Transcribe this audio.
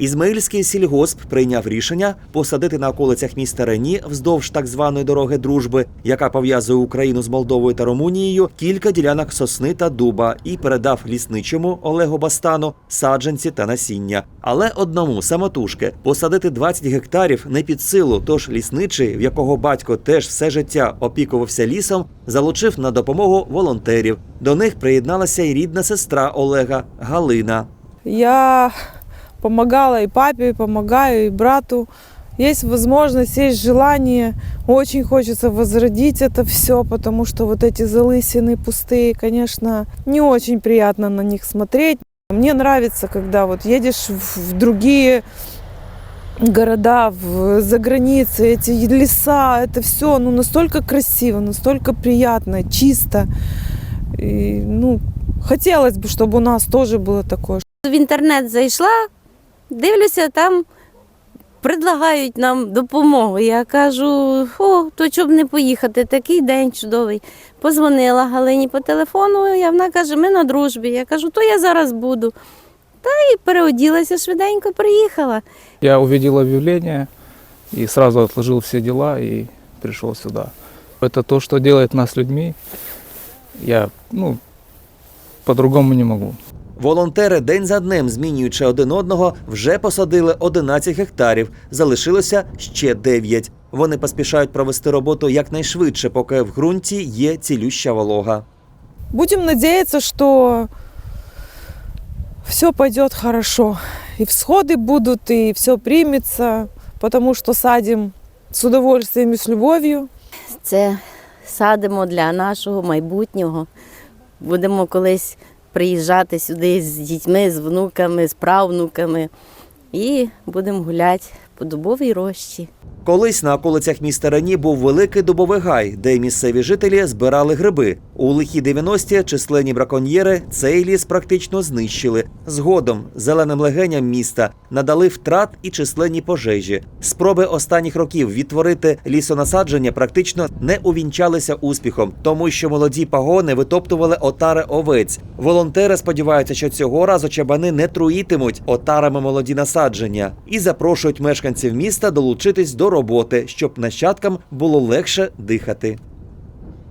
Ізмаїльський сільгосп прийняв рішення посадити на околицях міста Рені вздовж так званої дороги дружби, яка пов'язує Україну з Молдовою та Румунією, кілька ділянок сосни та дуба і передав лісничому Олегу Бастану саджанці та насіння. Але одному самотужки посадити 20 гектарів не під силу. Тож лісничий, в якого батько теж все життя опікувався лісом, залучив на допомогу волонтерів. До них приєдналася й рідна сестра Олега Галина. Я помогала и папе, и помогаю, и брату. Есть возможность, есть желание. Очень хочется возродить это все, потому что вот эти залысины пустые, конечно, не очень приятно на них смотреть. Мне нравится, когда вот едешь в другие города, в, за границы, эти леса, это все ну, настолько красиво, настолько приятно, чисто. И, ну, хотелось бы, чтобы у нас тоже было такое, В інтернет зайшла, дивлюся, там предлагають нам допомогу. Я кажу, о, то чоб не поїхати, такий день чудовий. Позвонила Галині по телефону, і вона каже, ми на дружбі. Я кажу, то я зараз буду. Та і переоділася швиденько, приїхала. Я увидел объявление и сразу отложил все дела и пришел сюда. Это то, что делает нас людьми. Я, ну, по-другому не могу. Волонтери день за днем, змінюючи один одного, вже посадили 11 гектарів. Залишилося ще 9. Вони поспішають провести роботу якнайшвидше, поки в ґрунті є цілюща волога. Будем надеяться, что все пойдет хорошо. И всходы будут, и все примется, потому что садим с удовольствием и с любовью. Це садимо для нашого майбутнього. Будемо колись приїжджати сюди з дітьми, з внуками, з правнуками і будемо гуляти по дубовій рощі. Колись на околицях міста Рані був великий дубовий гай, де місцеві жителі збирали гриби. У лихі 90-ті численні браконьєри цей ліс практично знищили. Згодом зеленим легеням міста надали втрат і численні пожежі. Спроби останніх років відтворити лісонасадження практично не увінчалися успіхом, тому що молоді пагони витоптували отари овець. Волонтери сподіваються, що цього разу чабани не труїтимуть отарами молоді насадження і запрошують мешканців міста долучитись до роботи, щоб нащадкам було легше дихати.